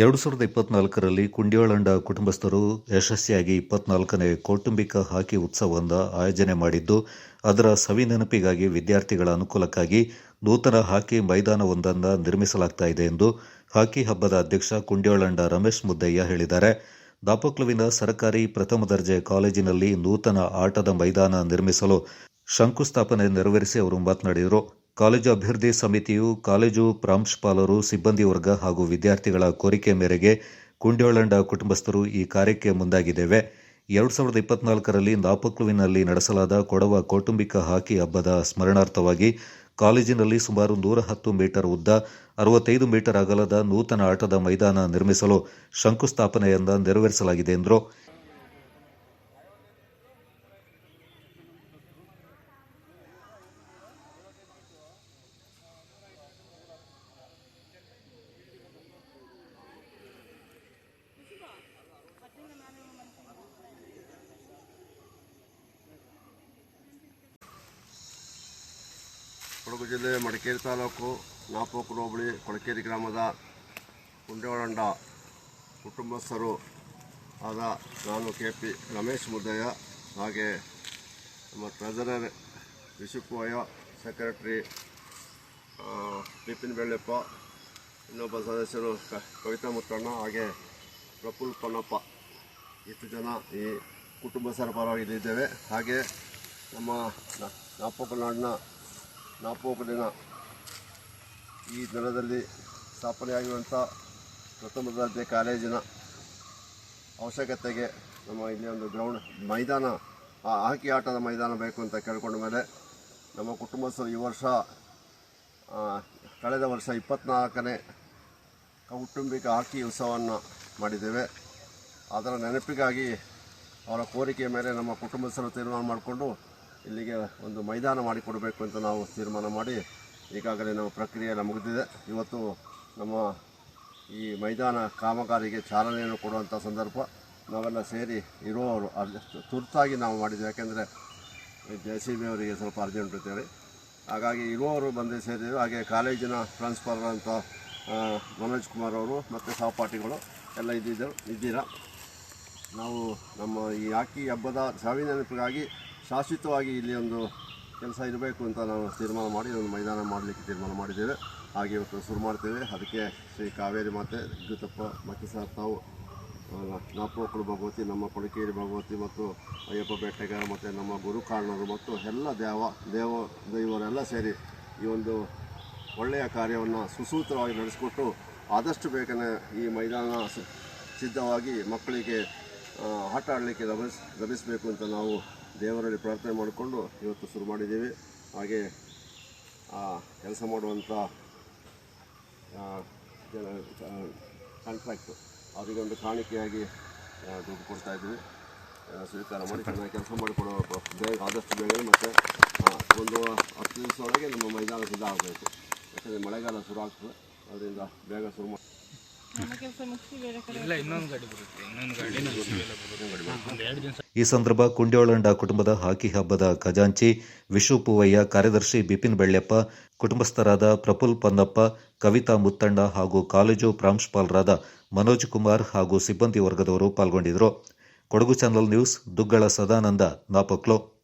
ಎರಡು ಸಾವಿರದ ಇಪ್ಪತ್ನಾಲ್ಕರಲ್ಲಿ ಕುಂಡ್ಯೋಳಂಡ ಕುಟುಂಬಸ್ಥರು ಯಶಸ್ವಿಯಾಗಿ ಇಪ್ಪತ್ನಾಲ್ಕನೇ ಕೌಟುಂಬಿಕ ಹಾಕಿ ಉತ್ಸವವನ್ನು ಆಯೋಜನೆ ಮಾಡಿದ್ದು, ಅದರ ಸವಿನೆನಪಿಗಾಗಿ ವಿದ್ಯಾರ್ಥಿಗಳ ಅನುಕೂಲಕ್ಕಾಗಿ ನೂತನ ಹಾಕಿ ಮೈದಾನವೊಂದನ್ನು ನಿರ್ಮಿಸಲಾಗ್ತಾ ಇದೆ ಎಂದು ಹಾಕಿ ಹಬ್ಬದ ಅಧ್ಯಕ್ಷ ಕುಂಡ್ಯೋಳಂಡ ರಮೇಶ್ ಮುದ್ದಯ್ಯ ಹೇಳಿದ್ದಾರೆ. ದಾಪಕ್ಲುವಿನ ಸರ್ಕಾರಿ ಪ್ರಥಮ ದರ್ಜೆ ಕಾಲೇಜಿನಲ್ಲಿ ನೂತನ ಆಟದ ಮೈದಾನ ನಿರ್ಮಿಸಲು ಶಂಕುಸ್ಥಾಪನೆ ನೆರವೇರಿಸಿ ಅವರು ಮಾತನಾಡಿದರು. ಕಾಲೇಜು ಅಭಿವೃದ್ಧಿ ಸಮಿತಿಯು ಕಾಲೇಜು ಪ್ರಾಂಶುಪಾಲರು, ಸಿಬ್ಬಂದಿ ವರ್ಗ ಹಾಗೂ ವಿದ್ಯಾರ್ಥಿಗಳ ಕೋರಿಕೆ ಮೇರೆಗೆ ಕುಂಡ್ಯೋಳಂಡ ಕುಟುಂಬಸ್ಥರು ಈ ಕಾರ್ಯಕ್ಕೆ ಮುಂದಾಗಿದ್ದೇವೆ. ಎರಡು ಸಾವಿರದ ಇಪ್ಪತ್ನಾಲ್ಕರಲ್ಲಿ ನಾಪಕ್ಲುವಿನಲ್ಲಿ ನಡೆಸಲಾದ ಕೊಡವ ಕೌಟುಂಬಿಕ ಹಾಕಿ ಹಬ್ಬದ ಸ್ಮರಣಾರ್ಥವಾಗಿ ಕಾಲೇಜಿನಲ್ಲಿ ಸುಮಾರು ನೂರ ಹತ್ತು ಮೀಟರ್ ಉದ್ದ, ಅರವತ್ತೈದು ಮೀಟರ್ ಅಗಲದ ನೂತನ ಆಟದ ಮೈದಾನ ನಿರ್ಮಿಸಲು ಶಂಕುಸ್ಥಾಪನೆಯಿಂದ ನೆರವೇರಿಸಲಾಗಿದೆ ಎಂದರು. ಕೊಡಗು ಜಿಲ್ಲೆ ಮಡಿಕೇರಿ ತಾಲೂಕು ನಾಪೋಕರು ಹೋಬಳಿ ಕೊಳಕೇರಿ ಗ್ರಾಮದ ಕುಂಡೇವಳಂಡ ಕುಟುಂಬಸ್ಥರು ಆದ ನಾನು ಕೆ ಪಿ ರಮೇಶ್ ಮುದ್ದಯ್ಯ, ಹಾಗೆ ನಮ್ಮ ಟ್ರೆಜರರ್ ವಿಶುಕುವಯ್ಯ ಸೆಕ್ರೆಟ್ರಿ ಬಿಪಿನ್ ಬೆಳ್ಳೆಪ್ಪ, ಇನ್ನೊಬ್ಬ ಸದಸ್ಯರು ಕವಿತಾ ಮುತ್ತಣ್ಣ, ಹಾಗೆ ಪ್ರಫುಲ್ ಪೊನ್ನಪ್ಪ. ಇಷ್ಟು ಜನ ಈ ಕುಟುಂಬಸ್ಥರ ಪರವಾಗಿ ಹಾಗೆ ನಮ್ಮ ನಾಪೋಕನಾಡಿನ ನಾಪೋಕಲಿನ ಈ ದಿನದಲ್ಲಿ ಸ್ಥಾಪನೆಯಾಗಿರುವಂಥ ಪ್ರಥಮ ದರ್ಜೆ ಕಾಲೇಜಿನ ಅವಶ್ಯಕತೆಗೆ ನಮ್ಮ ಇಲ್ಲಿ ಒಂದು ಗ್ರೌಂಡ್ ಮೈದಾನ, ಆ ಹಾಕಿ ಆಟದ ಮೈದಾನ ಬೇಕು ಅಂತ ಕೇಳ್ಕೊಂಡ ಮೇಲೆ ನಮ್ಮ ಕುಟುಂಬಸ್ಥರು ಈ ವರ್ಷ ಕಳೆದ ವರ್ಷ ಇಪ್ಪತ್ತ್ನಾಲ್ಕನೇ ಕೌಟುಂಬಿಕ ಹಾಕಿ ಉತ್ಸವವನ್ನು ಮಾಡಿದ್ದೇವೆ. ಅದರ ನೆನಪಿಗಾಗಿ ಅವರ ಕೋರಿಕೆಯ ಮೇಲೆ ನಮ್ಮ ಕುಟುಂಬಸ್ಥರು ತೀರ್ಮಾನ ಮಾಡಿಕೊಂಡು ಇಲ್ಲಿಗೆ ಒಂದು ಮೈದಾನ ಮಾಡಿಕೊಡಬೇಕು ಅಂತ ನಾವು ತೀರ್ಮಾನ ಮಾಡಿ ಈಗಾಗಲೇ ನಾವು ಪ್ರಕ್ರಿಯೆ ಎಲ್ಲ ಮುಗಿದಿದೆ. ಇವತ್ತು ನಮ್ಮ ಈ ಮೈದಾನ ಕಾಮಗಾರಿಗೆ ಚಾಲನೆಯನ್ನು ಕೊಡುವಂಥ ಸಂದರ್ಭ ನಾವೆಲ್ಲ ಸೇರಿ ಇರುವವರು ತುರ್ತಾಗಿ ನಾವು ಮಾಡಿದ್ವಿ ಯಾಕೆಂದರೆ ಜೆ ಸಿ ಬಿ ಅವರಿಗೆ ಸ್ವಲ್ಪ ಅರ್ಜೆಂಟ್ ಅಂತೇಳಿ ಹಾಗಾಗಿ ಇರುವವರು ಬಂದು ಸೇರಿದರು ಹಾಗೆ ಕಾಲೇಜಿನ ಪ್ರಿನ್ಸಿಪಾಲ್ ಅಂತ ಮನೋಜ್ ಕುಮಾರ್ ಅವರು ಮತ್ತು ಸಹಪಾಠಿಗಳು ಎಲ್ಲ ಇದ್ದಿದ್ದರು ಇದ್ದೀರ? ನಾವು ನಮ್ಮ ಈ ಹಾಕಿ ಹಬ್ಬದ ಸಾವಿನ ನೆನಪಿಗಾಗಿ ಶಾಶ್ವತವಾಗಿ ಇಲ್ಲಿ ಒಂದು ಕೆಲಸ ಇರಬೇಕು ಅಂತ ನಾವು ತೀರ್ಮಾನ ಮಾಡಿ ಒಂದು ಮೈದಾನ ಮಾಡಲಿಕ್ಕೆ ತೀರ್ಮಾನ ಮಾಡಿದ್ದೇವೆ. ಹಾಗೆ ಇವತ್ತು ಶುರು ಮಾಡ್ತೇವೆ. ಅದಕ್ಕೆ ಶ್ರೀ ಕಾವೇರಿ ಮಾತೆ ಗುತ್ತಪ್ಪ ಮತ್ತು ಸರ್ ತಾವು ನಾಪೋಕಳು ಭಗವತಿ, ನಮ್ಮ ಕೊಳಕೇರಿ ಭಗವತಿ ಮತ್ತು ಅಯ್ಯಪ್ಪ ಬೆಟ್ಟಗ ಮತ್ತು ನಮ್ಮ ಗುರು ಕಾರಣರು ಮತ್ತು ಎಲ್ಲ ದೇವ ದೇವ, ದೈವರೆಲ್ಲ ಸೇರಿ ಈ ಒಂದು ಒಳ್ಳೆಯ ಕಾರ್ಯವನ್ನು ಸುಸೂತ್ರವಾಗಿ ನಡೆಸಿಕೊಟ್ಟು ಆದಷ್ಟು ಬೇಗನೆ ಈ ಮೈದಾನ ಸಿದ್ಧವಾಗಿ ಮಕ್ಕಳಿಗೆ ಆಟ ಆಡಲಿಕ್ಕೆ ಲಭಿಸ್, ಲಭಿಸಬೇಕು ಅಂತ ನಾವು ದೇವರಲ್ಲಿ ಪ್ರಾರ್ಥನೆ ಮಾಡಿಕೊಂಡು ಇವತ್ತು ಶುರು ಮಾಡಿದ್ದೀವಿ. ಹಾಗೆ ಕೆಲಸ ಮಾಡುವಂಥ ಕಾಂಟ್ರಾಕ್ಟು ಅವರಿಗೆ ಒಂದು ಕಾಣಿಕೆಯಾಗಿ ಆ, ದುಡ್ಡು ಕೊಡ್ತಾ ಇದ್ದೀವಿ. ಆ, ಸ್ವೀಕಾರ ಮಾಡಿ ಚೆನ್ನಾಗಿ ಕೆಲಸ ಮಾಡಿಕೊಡೋ ಬೇಗ ಆದಷ್ಟು ಬೇಗ ಮತ್ತು ಒಂದು ಹತ್ತು ದಿವಸ ಒಳಗೆ ನಮ್ಮ ಮೈದಾನ ಸಿದ್ಧ ಆಗಬೇಕು ಯಾಕಂದರೆ ಮಳೆಗಾಲ ಶುರು ಆಗ್ತದೆ. ಅದರಿಂದ ಬೇಗ ಶುರು ಮಾಡಿ ನಮ್ಮ ಕೆಲಸ ಮುಗಿಸಿ ಬೇರೆ ಕಡೆ ಇಲ್ಲ ಇನ್ನೊಂದು ಗಾಡಿ ಬರುತ್ತೆ ಇನ್ನೊಂದು ಗಾಡಿ. ಒಂದು ಎರಡು ದಿನ ಈ ಸಂದರ್ಭ ಕುಂಡ್ಯೋಳಂಡ ಕುಟುಂಬದ ಹಾಕಿ ಹಬ್ಬದ ಖಜಾಂಚಿ ವಿಶು ಪೂವಯ್ಯ ಕಾರ್ಯದರ್ಶಿ ಬಿಪಿನ್ ಬೆಳ್ಳಪ್ಪ, ಕುಟುಂಬಸ್ಥರಾದ ಪ್ರಫುಲ್ ಪನ್ನಪ್ಪ, ಕವಿತಾ ಮುತ್ತಣ್ಣ ಹಾಗೂ ಕಾಲೇಜು ಪ್ರಾಂಶುಪಾಲರಾದ ಮನೋಜ್ ಕುಮಾರ್ ಹಾಗೂ ಸಿಬ್ಬಂದಿ ವರ್ಗದವರು ಪಾಲ್ಗೊಂಡಿದ್ದರು. Kodagu channel news, Duggala Sadananda, Napoklu.